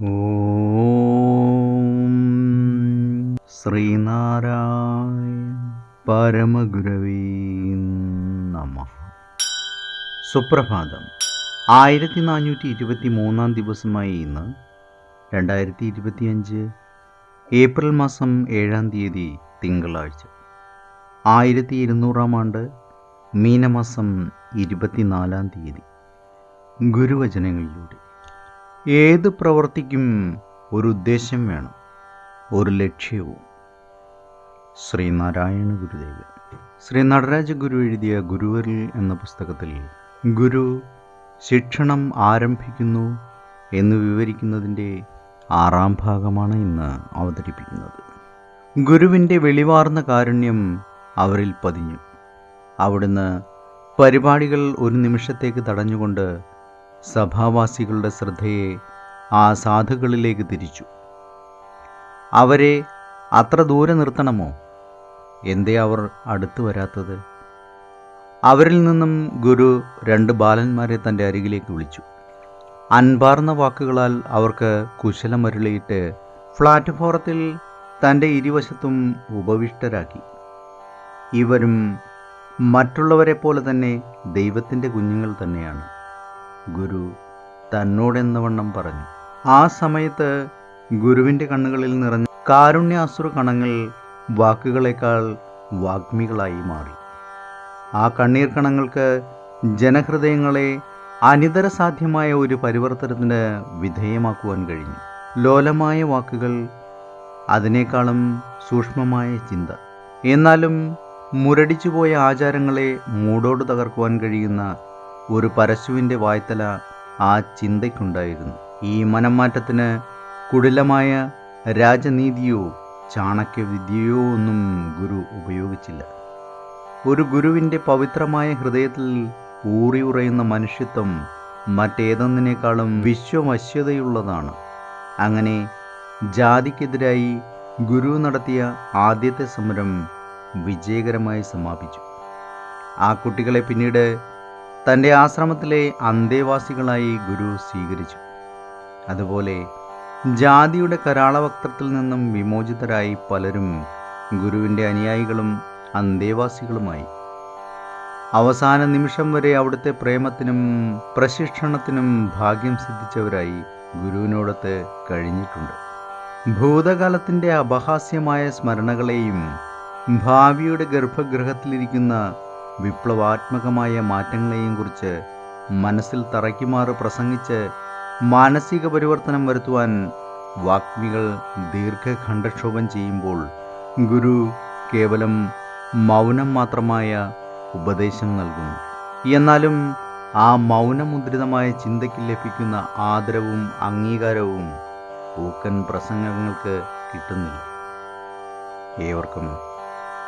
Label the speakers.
Speaker 1: ശ്രീനാരായണ പരമഗുരവീ നമ. സുപ്രഭാതം. ആയിരത്തി നാനൂറ്റി ഇരുപത്തി മൂന്നാം ദിവസമായി ഇന്ന് രണ്ടായിരത്തി ഇരുപത്തിയഞ്ച് ഏപ്രിൽ മാസം ഏഴാം തീയതി തിങ്കളാഴ്ച. ആയിരത്തി ഇരുന്നൂറാം ആണ്ട് മീനമാസം ഇരുപത്തിനാലാം തീയതി. ഗുരുവചനങ്ങളിലൂടെ. ഏത് പ്രവർത്തിക്കും ഒരു ഉദ്ദേശം വേണം ഒരു ലക്ഷ്യവും. ശ്രീനാരായണ ഗുരുദേവൻ. ശ്രീ നടരാജ ഗുരു എഴുതിയ ഗുരുവരിൽ എന്ന പുസ്തകത്തിൽ ഗുരു ശിക്ഷണം ആരംഭിക്കുന്നു എന്ന് വിവരിക്കുന്നതിന്റെ ആറാം ഭാഗമാണ് ഇന്ന് അവതരിപ്പിക്കുന്നത്. ഗുരുവിന്റെ വെളിവാർന്ന കാരുണ്യം അവരിൽ പതിഞ്ഞു. അവിടുന്ന് പരിപാടികൾ ഒരു നിമിഷത്തേക്ക് തടഞ്ഞുകൊണ്ട് സഭാവാസികളുടെ ശ്രദ്ധയെ ആ സാധുക്കളിലേക്ക് തിരിച്ചു. അവരെ അത്ര ദൂരെ നിർത്തണമോ? എന്തേ അവർ അടുത്തു വരാത്തത്? അവരിൽ നിന്നും ഗുരു രണ്ട് ബാലന്മാരെ തന്റെ അരികിലേക്ക് വിളിച്ചു. അൻപാർന്ന വാക്കുകളാൽ അവർക്ക് കുശലമരുളിയിട്ട് പ്ലാറ്റ്ഫോറത്തിൽ തന്റെ ഇരുവശത്തും ഉപവിഷ്ടരാക്കി. ഇവരും മറ്റുള്ളവരെ പോലെ തന്നെ ദൈവത്തിന്റെ കുഞ്ഞുങ്ങൾ തന്നെയാണ്. ഗുരു തന്നോടെന്നവണ്ണം പറഞ്ഞു. ആ സമയത്ത് ഗുരുവിന്റെ കണ്ണുകളിൽ നിറഞ്ഞ കാരുണ്യാസുര കണങ്ങൾ വാക്കുകളേക്കാൾ വാഗ്മികളായി മാറി. ആ കണ്ണീർ കണങ്ങൾക്ക് ജനഹൃദയങ്ങളെ അനിതരസാധ്യമായ ഒരു പരിവർത്തനത്തിന് വിധേയമാക്കുവാൻ കഴിഞ്ഞു. ലോലമായ വാക്കുകൾ അതിനേക്കാളും സൂക്ഷ്മമായ ചിന്ത. എന്നാലും മുരടിച്ചുപോയ ആചാരങ്ങളെ മൂടോട് തകർക്കുവാൻ കഴിയുന്ന ഒരു പരശുവിന്റെ വായ്ത്തല ആ ചിന്തയ്ക്കുണ്ടായിരുന്നു. ഈ മനംമാറ്റത്തിന് കുടിലമായ രാജനീതിയോ ചാണക്യവിദ്യയോ ഒന്നും ഗുരു ഉപയോഗിച്ചില്ല. ഒരു ഗുരുവിന്റെ പവിത്രമായ ഹൃദയത്തിൽ ഊറി ഉറയുന്ന മനുഷ്യത്വം മറ്റേതൊന്നിനേക്കാളും വിശ്വവശ്യതയുള്ളതാണ് അങ്ങനെ ജാതിക്കെതിരായി ഗുരു നടത്തിയ ആദ്യത്തെ സമരം വിജയകരമായി സമാപിച്ചു. ആ കുട്ടികളെ പിന്നീട് തന്റെ ആശ്രമത്തിലെ അന്തേവാസികളായി ഗുരു സ്വീകരിച്ചു. അതുപോലെ ജാതിയുടെ കരാളവക്തത്തിൽ നിന്നും വിമോചിതരായി പലരും ഗുരുവിന്റെ അനുയായികളും അന്തേവാസികളുമായി. അവസാന നിമിഷം വരെ അവിടുത്തെ പ്രേമത്തിനും പ്രശിക്ഷണത്തിനും ഭാഗ്യം സിദ്ധിച്ചവരായി ഗുരുവിനോടത്ത് കഴിഞ്ഞിട്ടുണ്ട്. ഭൂതകാലത്തിന്റെ അപഹാസ്യമായ സ്മരണകളെയും ഭാവിയുടെ ഗർഭഗൃഹത്തിലിരിക്കുന്ന വിപ്ലവാത്മകമായ മാറ്റങ്ങളെയും കുറിച്ച് മനസ്സിൽ തറയ്ക്കുമാറ് പ്രസംഗിച്ച് മാനസിക പരിവർത്തനം വരുത്തുവാൻ വാഗ്മികൾ ദീർഘഖണ്ഡക്ഷോഭം ചെയ്യുമ്പോൾ ഗുരു കേവലം മൗനം മാത്രമായ ഉപദേശം നൽകുന്നു. എന്നാലും ആ മൗനമുദ്രിതമായ ചിന്തയ്ക്ക് ലഭിക്കുന്ന ആദരവും അംഗീകാരവും ഊക്കൻ പ്രസംഗങ്ങൾക്ക് കിട്ടുന്നില്ല. ഏവർക്കും